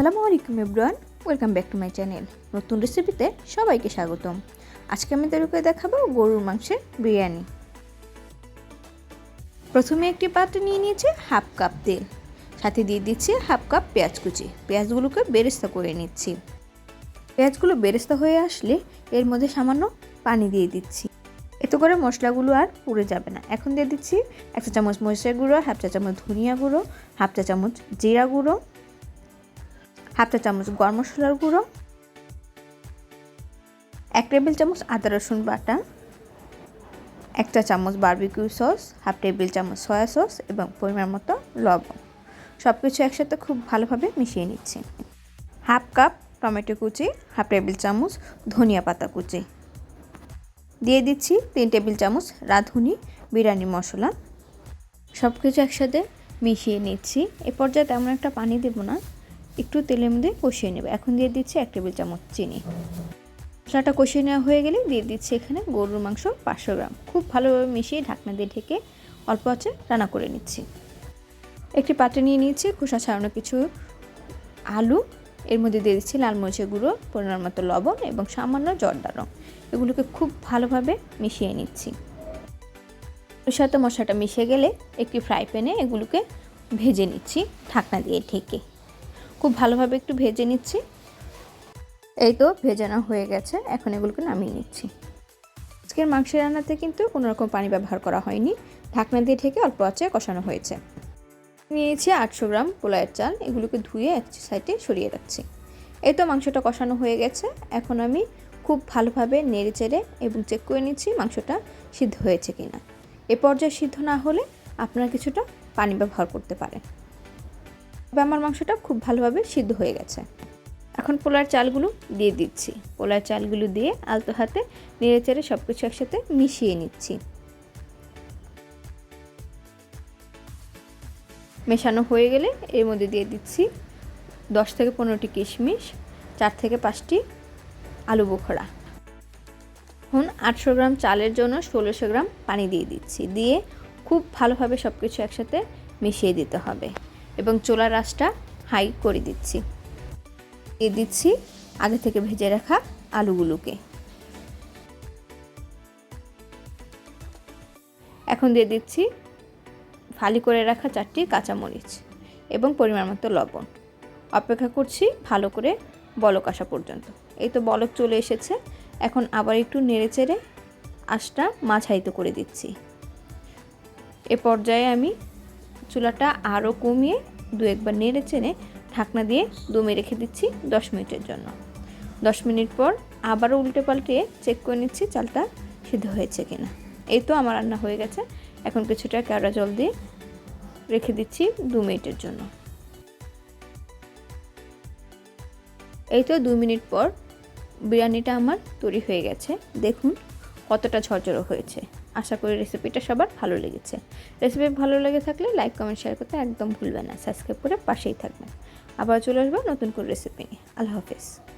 আসসালামু আলাইকুম everyone, welcome back to my channel. নতুন রেসিপিতে সবাইকে স্বাগতম। আজকে আমি তৈরি করে দেখাবো গরুর মাংসের বিরিয়ানি। প্রথমে একটি পাত্রে নিয়ে নিয়েছি হাফ কাপ তেল। সাথে দিয়ে দিচ্ছি হাফ কাপ পেঁয়াজ কুচি। পেঁয়াজগুলোকে বেরেস্তা করে নিচ্ছি। পেঁয়াজগুলো বেরেস্তা হয়ে আসলে এর মধ্যে সামান্য পানি দিয়ে দিচ্ছি। এতে করে মশলাগুলো আর পুড়ে যাবে না। এখন দিয়ে দিচ্ছি এক চা চামচ মরিচের গুঁড়ো, হাফ চা চামচ ধনিয়া গুঁড়ো, হাফ চা চামচ জিরা গুঁড়ো হাফ চা চামচ গরম মশলার গুঁড়ো, এক টেবিল চামচ আদা রসুন বাটা, এক চা চামচ বারবিকিউ সস, হাফ টেবিল চামচ সয়া সস এবং পরিমাণ মতো লবণ। সব কিছু একসাথে খুব ভালোভাবে মিশিয়ে নিচ্ছি। হাফ কাপ টমেটো কুচি, হাফ টেবিল চামচ ধনিয়া পাতা কুচি। দিয়ে দিচ্ছি তিন টেবিল চামচ রাঁধুনি, বিরিয়ানি মশলা। সব কিছু একসাথে মিশিয়ে নিচ্ছি। এ পর্যায়ে তেমন একটা পানি দেবো না। একটু তেলের মধ্যে কষিয়ে নেবে। এখন দিয়ে দিচ্ছি এক টেবিল চামচ চিনি। মশলাটা কষিয়ে নেওয়া হয়ে গেলে দিয়ে দিচ্ছি এখানে গরুর মাংস পাঁচশো গ্রাম। খুব ভালোভাবে মিশিয়ে ঢাকনা দিয়ে ঢেকে অল্প আছে রান্না করে নিচ্ছি। একটি পাত্রে নিয়ে নিয়েছি খোসা ছাড়ানো কিছু আলু। এর মধ্যে দিয়ে দিচ্ছি লাল মরিচের গুঁড়ো, পরিমাণ মতো লবণ এবং সামান্য জর্দা রং। এগুলোকে খুব ভালোভাবে মিশিয়ে নিচ্ছি। ওর সাথে মশলাটা মিশে গেলে একটি ফ্রাই প্যানে এগুলোকে ভেজে নিচ্ছি ঢাকনা দিয়ে ঢেকে। খুব ভালোভাবে একটু ভেজে নিচ্ছি। এই তো ভেজানো হয়ে গেছে, এখন এগুলোকে নামিয়ে নিচ্ছি। আজকের মাংসের রান্নাতে কিন্তু কোনো রকম পানি ব্যবহার করা হয়নি। ঢাকনা দিয়ে ঢেকে অল্প আঁচে কষানো হয়েছে। নিয়েছি আটশো গ্রাম পোলায়ের চাল, এগুলোকে ধুয়ে এক সাইডে সরিয়ে রাখছি। এই তো মাংসটা কষানো হয়ে গেছে। এখন আমি খুব ভালোভাবে নেড়ে চেড়ে এবং চেক করে নিচ্ছি মাংসটা সিদ্ধ হয়েছে কিনা। এ পর্যায়ে সিদ্ধ না হলে আপনারা কিছুটা পানি ব্যবহার করতে পারেন। তবে আমার মাংসটা খুব ভালোভাবে সিদ্ধ হয়ে গেছে। এখন পোলার চালগুলো দিয়ে দিচ্ছি। পোলার চালগুলো দিয়ে আলতো হাতে নেড়ে চেড়ে সব কিছু একসাথে মিশিয়ে নিচ্ছি। মেশানো হয়ে গেলে এর মধ্যে দিয়ে দিচ্ছি দশ থেকে পনেরোটি কিশমিশ, চার থেকে পাঁচটি আলু বোখরা। এখন আটশো গ্রাম চালের জন্য ষোলোশো গ্রাম পানি দিয়ে দিচ্ছি। দিয়ে খুব ভালোভাবে সব কিছু একসাথে মিশিয়ে দিতে হবে। এবং চোলার আঁচটা হাই করে দিচ্ছি। দিয়ে দিচ্ছি আগে থেকে ভেজে রাখা আলুগুলোকে। এখন দিয়ে দিচ্ছি ফালি করে রাখা চারটি কাঁচামরিচ এবং পরিমাণ মতো লবণ। অপেক্ষা করছি ভালো করে বলক আসা পর্যন্ত। এই তো বলক চলে এসেছে। এখন আবার একটু নেড়ে চেড়ে আঁচটা মাঝাইত করে দিচ্ছি। এ পর্যায়ে আমি চুলাটা আরও কমিয়ে দু একবার নেড়ে চেনে ঢাকনা দিয়ে দমে রেখে দিচ্ছি দশ মিনিটের জন্য। দশ মিনিট পর আবারও উল্টে পাল্টে চেক করে নিচ্ছি চালটা সিদ্ধ হয়েছে কিনা। এই তো আমার রান্না হয়ে গেছে। এখন কিছুটা কেওড়া জল দিয়ে রেখে দিচ্ছি দু মিনিটের জন্য। এই তো দু মিনিট পর বিরিয়ানিটা আমার তৈরি হয়ে গেছে। দেখুন কতটা ঝরঝরো হয়েছে। আশা করি রেসিপিটা সবার ভালো লেগেছে। রেসিপি ভালো লেগে থাকলে লাইক কমেন্ট শেয়ার করতে একদম ভুলবেন না। সাবস্ক্রাইব করে পাশেই থাকবেন। আবার চলে আসব নতুন করে রেসিপি নিয়ে। আল্লাহ হাফেজ।